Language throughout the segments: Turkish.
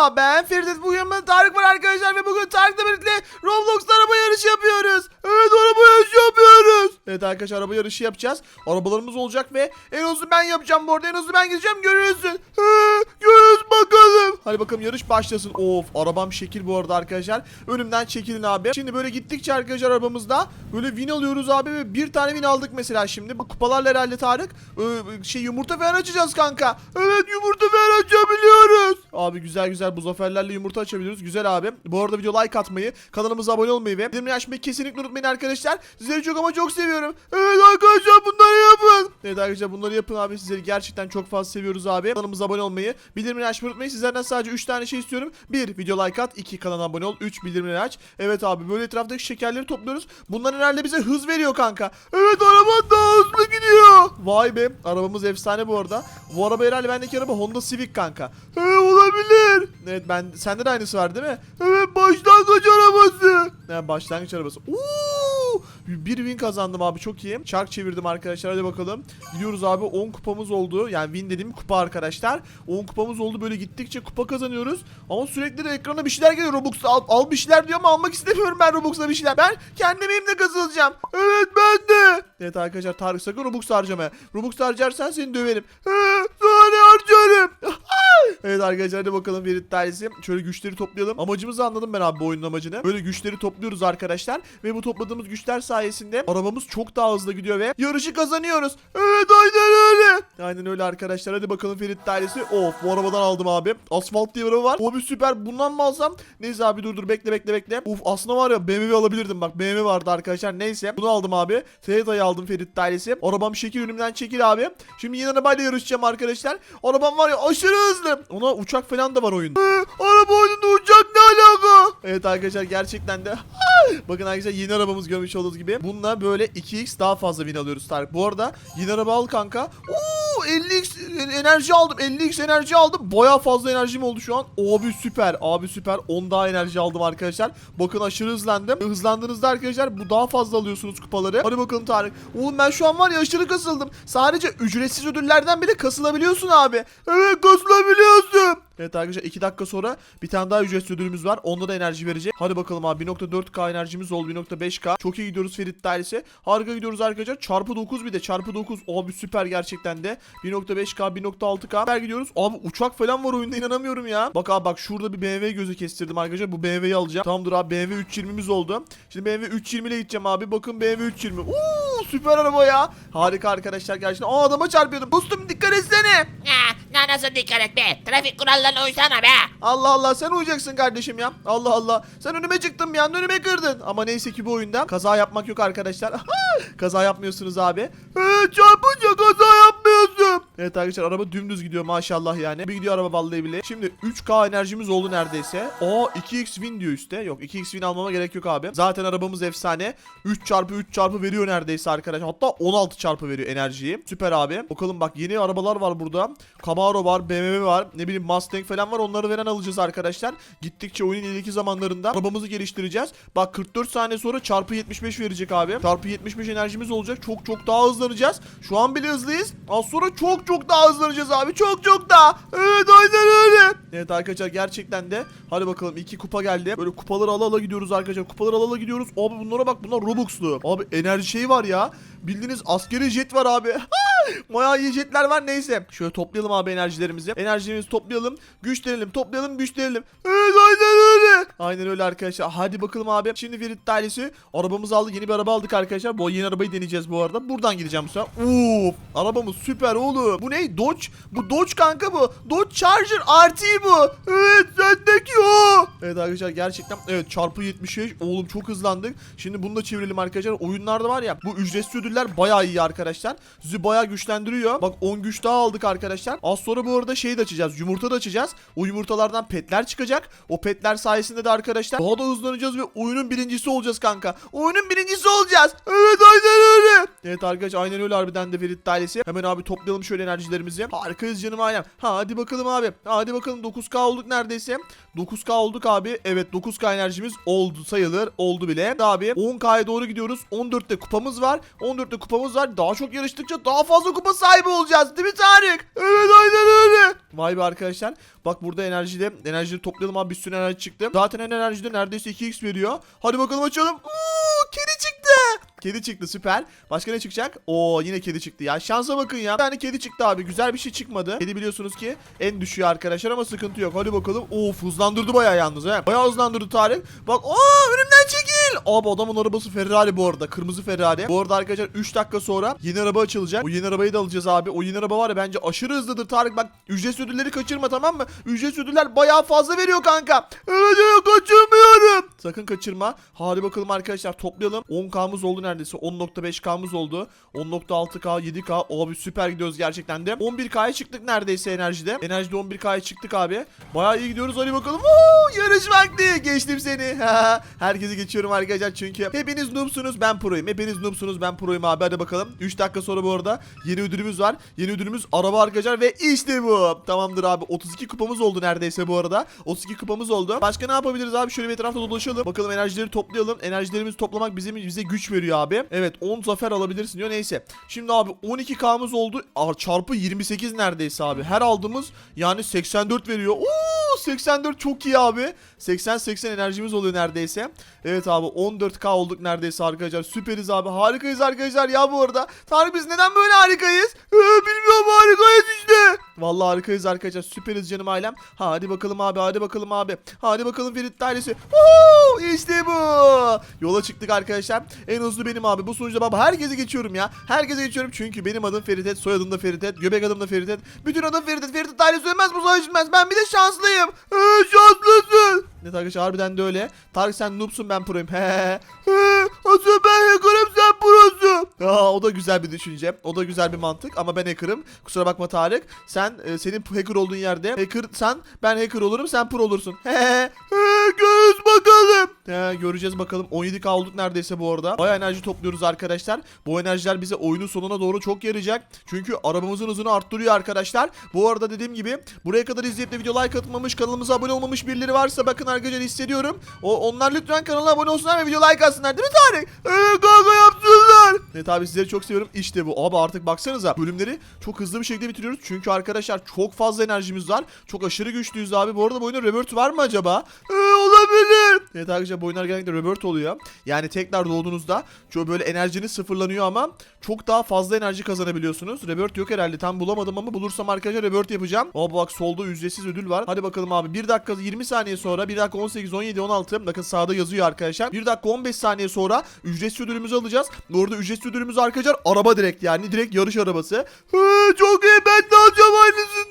Ben Ferit bugün yanımda Tarık var arkadaşlar ve bugün Tarık'la birlikte Roblox'ta araba yarışı yapıyoruz. Evet araba yarışı yapıyoruz. Evet arkadaşlar araba yarışı yapacağız. Arabalarımız olacak ve en hızlı ben yapacağım bu arada en hızlı ben gireceğim görüyorsun. He, görürüz bakalım. Hadi bakalım yarış başlasın. Of arabam şekil bu arada arkadaşlar. Önümden çekilin abi. Şimdi böyle gittikçe arkadaşlar arabamızda böyle win alıyoruz abi ve bir tane win aldık mesela şimdi. Bu kupalarla herhalde Tarık. Ee, şey yumurta falan açacağız kanka. Evet yumurta falan açabiliyoruz. Abi güzel güzel bu zaferlerle yumurta açabiliyoruz. Güzel abi. Bu arada video like atmayı, kanalımıza abone olmayı ve bildirimleri açmayı kesinlikle unutmayın arkadaşlar. Sizleri çok ama çok seviyorum. Evet arkadaşlar bunları yapın. Evet arkadaşlar bunları yapın abi. Sizleri gerçekten çok fazla seviyoruz abi. Kanalımıza abone olmayı, bildirimleri açmayı unutmayın. Sizlerden sadece 3 tane şey istiyorum. 1. Video like at. 2. Kanala abone ol. 3. Bildirimleri aç. Evet abi böyle etraftaki şekerleri topluyoruz. Bunlar herhalde bize hız veriyor kanka. Evet araba daha hızlı gidiyor. Vay be. Arabamız efsane bu arada. Bu araba herhalde bendeki araba Honda Civic kanka. He olabilir. Evet ben sende de aynısı var değil mi? Evet başlangıç arabası. Ne başlangıç arabası. Uuu. Bir win kazandım abi çok iyi. Çark çevirdim arkadaşlar hadi bakalım. Gidiyoruz abi 10 kupamız oldu. Yani win dediğim kupa arkadaşlar. 10 kupamız oldu böyle gittikçe kupa kazanıyoruz. Ama sürekli de ekrana bir şeyler geliyor Robux. Al, al bir şeyler diyor ama almak istemiyorum ben Robux'la bir şeyler. Ben kendi emeğimle kazanacağım. Evet ben de. Evet arkadaşlar Tarık sakın Robux harcama. Robux harcarsan seni döverim. Sana ne harcarım? Evet arkadaşlar hadi bakalım Ferit tanesi. Şöyle güçleri toplayalım. Amacımızı anladım ben abi bu oyunun amacını. Böyle güçleri topluyoruz arkadaşlar. Ve bu topladığımız güçler sayesinde arabamız çok daha hızlı gidiyor ve yarışı kazanıyoruz. Evet aynen öyle. Aynen öyle arkadaşlar. Hadi bakalım Ferit tanesi. Of bu arabadan aldım abi. Asfalt diye bir araba var. O bir süper. Bundan mı alsam? Neyse abi dur dur bekle bekle bekle. Uf aslında var ya BMW alabilirdim bak. BMW vardı arkadaşlar. Neyse. Bunu aldım abi. Toyota'yı aldım Ferit tanesi. Arabam şekil önümden çekil abi. Şimdi yeni arabayla yarışacağım arkadaşlar. Arabam var ya aşırı hızlı. Ona uçak falan da var oyunda. araba oyununda uçak ne alaka? Evet arkadaşlar gerçekten de. Bakın arkadaşlar yeni arabamız görmüş olduğunuz gibi. Bununla böyle 2x daha fazla win alıyoruz Tarık. Bu arada yeni araba al kanka. Oo 50x enerji aldım. 50x enerji aldım. Baya fazla enerjim oldu şu an. Abi süper. Abi süper. 10 daha enerji aldım arkadaşlar. Bakın aşırı hızlandım. Hızlandığınızda arkadaşlar bu daha fazla alıyorsunuz kupaları. Hadi bakalım Tarık. Oğlum ben şu an var ya aşırı kasıldım. Sadece ücretsiz ödüllerden bile kasılabiliyorsun abi. Evet kasılabiliyorsun. Evet arkadaşlar 2 dakika sonra bir tane daha ücretsiz ödülümüz var. Onda da enerji verecek. Hadi bakalım abi 1.4k enerjimiz oldu 1.5k. Çok iyi gidiyoruz Ferit dairesi. Harika gidiyoruz arkadaşlar. Çarpı 9 bir de çarpı 9. Abi süper gerçekten de. 1.5k 1.6k. Süper gidiyoruz. Abi uçak falan var oyunda inanamıyorum ya. Bak abi bak şurada bir BMW gözü kestirdim arkadaşlar. Bu BMW'yi alacağım. Tamamdır abi BMW 320'miz oldu. Şimdi BMW 320 ile gideceğim abi. Bakın BMW 320. Uuu süper araba ya. Harika arkadaşlar gerçekten. Aa adama çarpıyordum. Dostum dikkat etsene. Nasıl dikkat et be? Trafik kurallarına uysana be. Allah Allah sen uyuyacaksın kardeşim ya. Allah Allah. Sen önüme çıktın bir anda önüme kırdın. Ama neyse ki bu oyunda kaza yapmak yok arkadaşlar. kaza yapmıyorsunuz abi. Ee, çarpınca kaza yapmıyorsun. Evet arkadaşlar araba dümdüz gidiyor maşallah yani. Bir gidiyor araba vallahi bile. Şimdi 3K enerjimiz oldu neredeyse. Aa 2x win diyor üstte. Yok 2x win almama gerek yok abi. Zaten arabamız efsane. 3 çarpı 3 çarpı veriyor neredeyse arkadaşlar. Hatta 16 çarpı veriyor enerjiyi. Süper abi. Bakalım bak yeni arabalar var burada. Camaro var, BMW var, ne bileyim Mustang falan var. Onları veren alacağız arkadaşlar. Gittikçe oyunun ileriki zamanlarında arabamızı geliştireceğiz. Bak 44 saniye sonra çarpı 75 verecek abi. Çarpı 75 enerjimiz olacak. Çok çok daha hızlanacağız. Şu an bile hızlıyız. Az sonra çok çok daha hızlanacağız abi. Çok çok daha. Evet aynen öyle. Evet arkadaşlar gerçekten de hadi bakalım iki kupa geldi. Böyle kupaları ala ala gidiyoruz arkadaşlar. Kupaları ala ala gidiyoruz. Abi bunlara bak bunlar Robux'lu. Abi enerji şey var ya. Bildiğiniz askeri jet var abi. Maya iyi jetler var neyse. Şöyle toplayalım abi enerjilerimizi. Enerjilerimizi toplayalım. Güçlenelim toplayalım güçlenelim. Evet aynen öyle. Aynen öyle arkadaşlar. Hadi bakalım abi. Şimdi Ferit ailesi arabamızı aldık. Yeni bir araba aldık arkadaşlar. Bu yeni arabayı deneyeceğiz bu arada. Buradan gideceğim bu sefer. Uf, arabamız süper oğlum. Bu ne? Dodge. Bu Dodge kanka bu. Dodge Charger RT bu. Evet sendeki o. Evet arkadaşlar gerçekten evet çarpı 75. Oğlum çok hızlandık. Şimdi bunu da çevirelim arkadaşlar. Oyunlarda var ya bu ücretsiz ödüller bayağı iyi arkadaşlar. Sizi bayağı güçlendiriyor. Bak 10 güç daha aldık arkadaşlar. Az sonra bu arada şey de açacağız. Yumurta da açacağız. O yumurtalardan petler çıkacak. O petler sayesinde de arkadaşlar daha da hızlanacağız ve oyunun birincisi olacağız kanka. Oyunun birincisi olacağız. Evet aynen öyle. Evet arkadaşlar aynen öyle harbiden de Ferit ailesi. Hemen abi toplayalım şöyle şöyle enerjilerimizi. Harikayız canım ailem. Ha, hadi bakalım abi. Hadi bakalım 9K olduk neredeyse. 9K olduk abi. Evet 9K enerjimiz oldu sayılır. Oldu bile. Abi 10K'ya doğru gidiyoruz. 14'te kupamız var. 14'te kupamız var. Daha çok yarıştıkça daha fazla kupa sahibi olacağız. Değil mi Tarık? Evet aynen öyle. Vay be arkadaşlar. Bak burada enerjide enerjileri toplayalım abi bir sürü enerji çıktı. Zaten en enerjide neredeyse 2x veriyor. Hadi bakalım açalım. Oo, kedi çıktı. Kedi çıktı süper. Başka ne çıkacak? Oo yine kedi çıktı ya. Şansa bakın ya. Bir tane kedi çıktı abi. Güzel bir şey çıkmadı. Kedi biliyorsunuz ki en düşüyor arkadaşlar ama sıkıntı yok. Hadi bakalım. Of hızlandırdı bayağı yalnız he. Bayağı hızlandırdı Tarık. Bak aa önümden çekil. Abi adamın arabası Ferrari bu arada. Kırmızı Ferrari. Bu arada arkadaşlar 3 dakika sonra yeni araba açılacak. O yeni arabayı da alacağız abi. O yeni araba var ya bence aşırı hızlıdır Tarık. Bak ücretsiz ödülleri kaçırma tamam mı? Ücretsiz ödüller bayağı fazla veriyor kanka. Evet kaçırmıyorum. Sakın kaçırma. Hadi bakalım arkadaşlar toplayalım. 10K'mız oldu neredeyse. 10.5K'mız oldu. 10.6K, 7K. Abi süper gidiyoruz gerçekten de. 11K'ya çıktık neredeyse enerjide. Enerjide 11K'ya çıktık abi. Bayağı iyi gidiyoruz. Hadi bakalım. Woo, yarış vakti. Geçtim seni. Herkesi geçiyorum arkadaşlar çünkü hepiniz noobsunuz ben proyum. Hepiniz noobsunuz ben proyum abi. Hadi bakalım. 3 dakika sonra bu arada yeni ödülümüz var. Yeni ödülümüz araba arkadaşlar ve işte bu. Tamamdır abi. 32 kupamız oldu neredeyse bu arada. 32 kupamız oldu. Başka ne yapabiliriz abi? Şöyle bir etrafta dolaşalım. Bakalım enerjileri toplayalım. Enerjilerimizi toplamak bizim bize güç veriyor abi. Evet 10 zafer alabilirsin diyor. Neyse. Şimdi abi 12K'mız oldu. Çarpı 28 neredeyse abi. Her aldığımız yani 84 veriyor. Oo 84 çok iyi abi. 80-80 enerjimiz oluyor neredeyse. Evet abi 14K olduk neredeyse arkadaşlar. Süperiz abi. Harikayız arkadaşlar ya bu arada. Tarık biz neden böyle harikayız? Ee, bilmiyorum harikayız işte. Vallahi harikayız arkadaşlar. Süperiz canım ailem. Ha, hadi bakalım abi. Hadi bakalım abi. Hadi bakalım Ferit ailesi. Woo! İşte bu. Yola çıktık arkadaşlar. En hızlı benim abi. Bu sonuçta baba herkese geçiyorum ya. Herkese geçiyorum çünkü benim adım Feritet. Soyadım da Feritet. Göbek adım da Feritet. Bütün adım Feritet. Feritet ailesi ölmez bu savaşılmaz. Ben bir de şanslıyım. Ee, şanslısın. Ne arkadaşlar harbiden de öyle. Tarık sen noobsun ben proyum. He. Asıl ben hacker'ım sen prosun. Aa, o da güzel bir düşünce. O da güzel bir mantık ama ben hacker'ım. Kusura bakma Tarık. Sen e, senin hacker olduğun yerde hacker sen ben hacker olurum sen pro olursun. He. He. Görürüz bakalım. He, göreceğiz bakalım. 17k olduk neredeyse bu arada. Baya enerji topluyoruz arkadaşlar. Bu enerjiler bize oyunun sonuna doğru çok yarayacak. Çünkü arabamızın hızını arttırıyor arkadaşlar. Bu arada dediğim gibi buraya kadar izleyip de video like atmamış, kanalımıza abone olmamış birileri varsa bakın arkadaşlar hissediyorum. O onlar lütfen kanala abone olsunlar ve video like atsınlar değil mi Tarık? Evet kanka yapsınlar. Evet abi sizleri çok seviyorum. İşte bu. Abi artık baksanıza bölümleri çok hızlı bir şekilde bitiriyoruz. Çünkü arkadaşlar çok fazla enerjimiz var. Çok aşırı güçlüyüz abi. Bu arada bu oyunda revert var mı acaba? Ee, olabilir. Evet arkadaşlar bu oyunlar genellikle revert oluyor. Yani tekrar doğduğunuzda çok böyle enerjiniz sıfırlanıyor ama çok daha fazla enerji kazanabiliyorsunuz. Revert yok herhalde. Tam bulamadım ama bulursam arkadaşlar revert yapacağım. Ama bak solda ücretsiz ödül var. Hadi bakalım abi. 1 dakika 20 saniye sonra 1 dakika 18 17 16 bakın sağda yazıyor arkadaşlar. 1 dakika 15 saniye sonra ücretsiz ödülümüzü alacağız. Orada ücretsiz ödülümüz arkadaşlar araba direkt yani direkt yarış arabası. Hı, çok iyi ben de alacağım aynısından.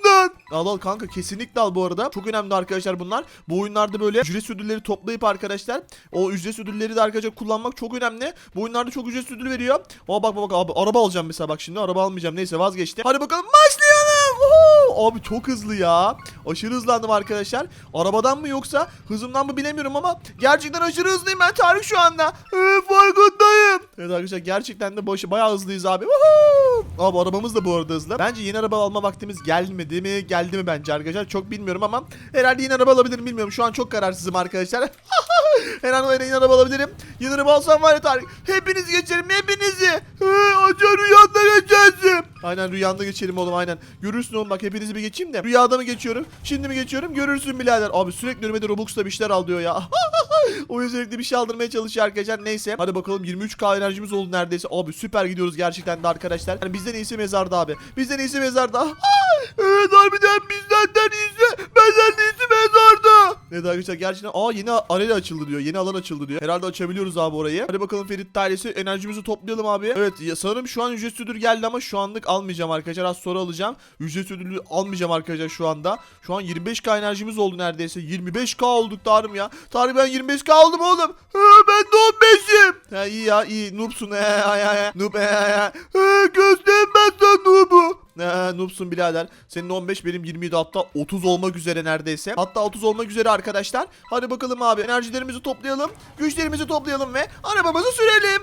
Al al kanka kesinlikle al bu arada. Çok önemli arkadaşlar bunlar. Bu oyunlarda böyle ücretsiz ödülleri toplayıp arkadaşlar o ücretsiz ödülleri de arkadaşlar kullanmak çok önemli. Bu oyunlarda çok ücretsiz ödül veriyor. Aa bak bak bak araba alacağım mesela bak şimdi araba almayacağım. Neyse vazgeçtim. Hadi bakalım başlayalım. Woohoo! Abi çok hızlı ya. Aşırı hızlandım arkadaşlar. Arabadan mı yoksa hızımdan mı bilemiyorum ama gerçekten aşırı hızlıyım ben Tarık şu anda. Ee, farkındayım. Evet arkadaşlar gerçekten de başı bayağı hızlıyız abi. Woohoo! Abi arabamız da bu arada hızlı. Bence yeni araba alma vaktimiz gelmedi mi? Geldi mi bence arkadaşlar? Çok bilmiyorum ama herhalde yeni araba alabilirim bilmiyorum. Şu an çok kararsızım arkadaşlar. Her an öyle yeni araba alabilirim. Yeni araba alsam var ya Tarık. Hepinizi geçerim hepinizi. Ee, Acı rüyanda geçersin. Aynen rüyanda geçelim oğlum aynen. Görürsün oğlum bak hepinizi bir geçeyim de. Rüyada mı geçiyorum? Şimdi mi geçiyorum? Görürsün birader. Abi sürekli önüme de Robux'ta bir şeyler al diyor ya. o yüzden sürekli bir şey aldırmaya çalışıyor arkadaşlar. Neyse. Hadi bakalım 23k enerjimiz oldu neredeyse. Abi süper gidiyoruz gerçekten de arkadaşlar. Yani bizden iyisi mezarda abi. Bizden iyisi mezarda. evet harbiden bizden iyisi. Benden iyisi mezarda. Evet arkadaşlar gerçekten aa yeni arena açıldı diyor. Yeni alan açıldı diyor. Herhalde açabiliyoruz abi orayı. Hadi bakalım Ferit ailesi enerjimizi toplayalım abi. Evet ya sanırım şu an ücretsiz ödül geldi ama şu anlık almayacağım arkadaşlar. Az sonra alacağım. Ücretsiz ödülü almayacağım arkadaşlar şu anda. Şu an 25k enerjimiz oldu neredeyse. 25k olduk Tarım ya. Tarım ben 25k aldım oğlum. Ben de 15'im. Ha iyi ya iyi. Noobsun. He, he. Noob. He, ben sana noob'u. Ne noobsun birader. Senin 15 benim 27 hatta 30 olmak üzere neredeyse. Hatta 30 olmak üzere arkadaşlar. Hadi bakalım abi enerjilerimizi toplayalım. Güçlerimizi toplayalım ve arabamızı sürelim.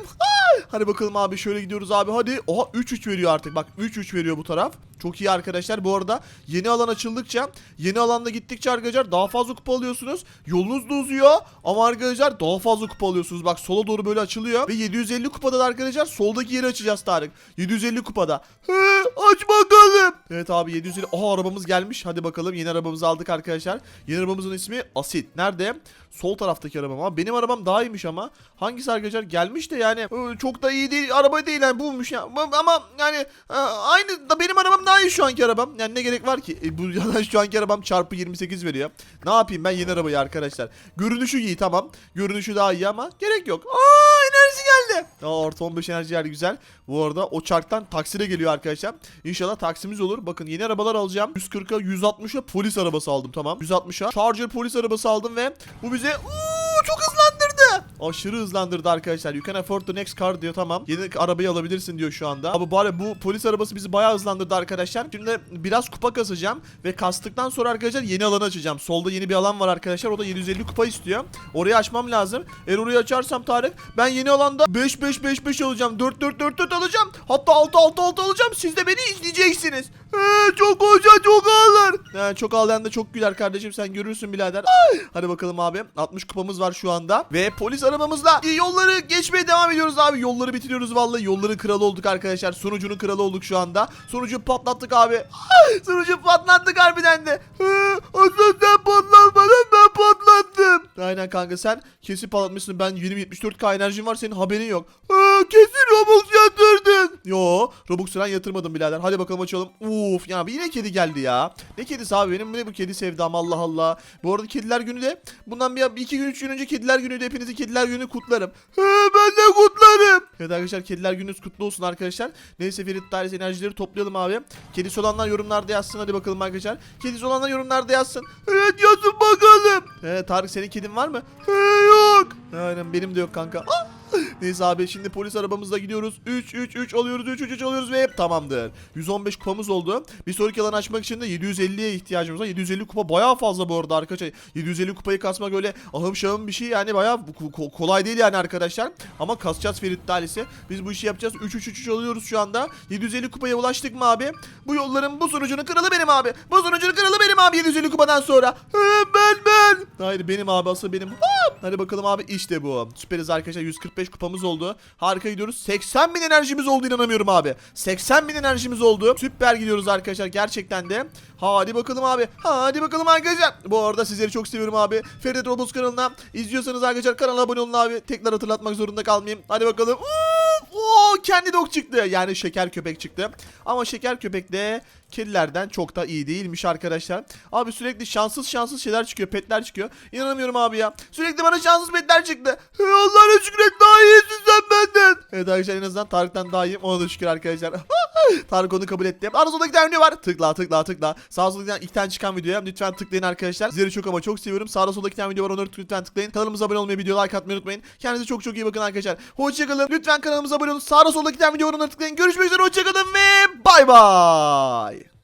Hadi bakalım abi şöyle gidiyoruz abi hadi. Oha 3-3 veriyor artık bak 3-3 veriyor bu taraf. Çok iyi arkadaşlar. Bu arada yeni alan açıldıkça yeni alanda gittikçe arkadaşlar daha fazla kupa alıyorsunuz. Yolunuz da uzuyor ama arkadaşlar daha fazla kupa alıyorsunuz. Bak sola doğru böyle açılıyor ve 750 kupada da arkadaşlar soldaki yeri açacağız Tarık. 750 kupada. He, aç bakalım. Evet abi 750. Aha arabamız gelmiş. Hadi bakalım yeni arabamızı aldık arkadaşlar. Yeni arabamızın ismi Asit. Nerede? Sol taraftaki arabam ama benim arabam daha iyiymiş ama. Hangisi arkadaşlar gelmiş de yani e, çok da iyi değil araba değil yani bulmuş ya. Ama yani e, aynı da benim arabam daha iyi şu anki arabam. Yani ne gerek var ki? E, bu şu anki arabam çarpı 28 veriyor. Ne yapayım ben yeni arabayı arkadaşlar. Görünüşü iyi tamam. Görünüşü daha iyi ama gerek yok. Aa enerji geldi. Aa artı 15 enerji geldi güzel. Bu arada o çarktan taksire geliyor arkadaşlar. İnşallah taksimiz olur. Bakın yeni arabalar alacağım. 140'a 160'a polis arabası aldım tamam. 160'a Charger polis arabası aldım ve bu bize Uuu, çok hızlandırdı. Aşırı hızlandırdı arkadaşlar. You can afford the next car diyor tamam. Yeni arabayı alabilirsin diyor şu anda. Abi bari bu polis arabası bizi bayağı hızlandırdı arkadaşlar. Şimdi biraz kupa kasacağım ve kastıktan sonra arkadaşlar yeni alanı açacağım. Solda yeni bir alan var arkadaşlar. O da 750 kupa istiyor. Orayı açmam lazım. Eğer orayı açarsam Tarık ben yeni alanda 5 5 5 5 alacağım. 4 4 4 4 alacağım. Hatta 6 6 6 alacağım. Siz de beni izleyeceksiniz. Ee, çok hoca çok ağlar. Ee, çok ağlayan da çok güler kardeşim sen görürsün birader. Ay! Hadi bakalım abi. 60 kupamız var şu anda. Ve polis arabamızla yolları geçmeye devam ediyoruz abi. Yolları bitiriyoruz vallahi. Yolların kralı olduk arkadaşlar. Sunucunun kralı olduk şu anda. Sunucu patlattık abi. Ay! Sunucu patlattık harbiden de. Asıl sen patlatmadın ben patlattım. Aynen kanka sen kesin patlatmışsın. Ben 20-74k enerjim var senin haberin yok. Ee, kesin Robux yatırdın. Yo Robux falan yatırmadım birader. Hadi bakalım açalım. Uf ya yine kedi geldi ya. Ne kedisi abi benim ne bu kedi sevdam Allah Allah. Bu arada kediler günü de bundan bir, bir iki gün üç gün önce kediler günü de hepinizi kediler günü kutlarım. He, ben de kutlarım. Evet arkadaşlar kediler gününüz kutlu olsun arkadaşlar. Neyse Ferit Dairesi enerjileri toplayalım abi. Kedisi olanlar yorumlarda yazsın hadi bakalım arkadaşlar. Kedisi olanlar yorumlarda yazsın. Evet yazın bakalım. He, Tarık senin kedin var mı? He, yok. Aynen benim de yok kanka. Ah! Neyse abi şimdi polis arabamızla gidiyoruz. 3 3 3 alıyoruz 3 3 3 alıyoruz ve tamamdır. 115 kupamız oldu. Bir sonraki alanı açmak için de 750'ye ihtiyacımız var. 750 kupa bayağı fazla bu arada arkadaşlar. 750 kupayı kasmak öyle ahım şahım bir şey yani bayağı ko- ko- kolay değil yani arkadaşlar. Ama kasacağız Ferit Dairesi. Biz bu işi yapacağız. 3 3 3 3 alıyoruz şu anda. 750 kupaya ulaştık mı abi? Bu yolların bu sonucunun kralı benim abi. Bu sonucunun kralı benim abi 750 kupadan sonra. Ben ben. Hayır benim abi asıl benim. Hadi bakalım abi işte bu. Süperiz arkadaşlar 145 kupamız oldu. Harika gidiyoruz. 80 bin enerjimiz oldu inanamıyorum abi. 80 bin enerjimiz oldu. Süper gidiyoruz arkadaşlar gerçekten de. Hadi bakalım abi. Hadi bakalım arkadaşlar. Bu arada sizleri çok seviyorum abi. Ferdet Roblox kanalına izliyorsanız arkadaşlar kanala abone olun abi. Tekrar hatırlatmak zorunda kalmayayım. Hadi bakalım. Uf! Oo, kendi dog çıktı. Yani şeker köpek çıktı. Ama şeker köpek de kedilerden çok da iyi değilmiş arkadaşlar. Abi sürekli şanssız şanssız şeyler çıkıyor. Petler çıkıyor. İnanamıyorum abi ya. Sürekli bana şanssız petler çıktı. Hey, Allah'ına şükür et daha iyisin sen benden. Evet arkadaşlar en azından Tarık'tan daha iyiyim. Ona da şükür arkadaşlar. Tarık onu kabul etti. Arada solda tane video var. Tıkla tıkla tıkla. Sağ solda iki tane çıkan videoya lütfen tıklayın arkadaşlar. Sizleri çok ama çok seviyorum. Sağda solda tane video var. Onları lütfen tıklayın. Kanalımıza abone olmayı, video like atmayı unutmayın. Kendinize çok çok iyi bakın arkadaşlar. Hoşçakalın. Lütfen kanalımıza abone olun. Sağda solda tane video var. Onları tıklayın. Görüşmek üzere. Hoşçakalın ve bay bay.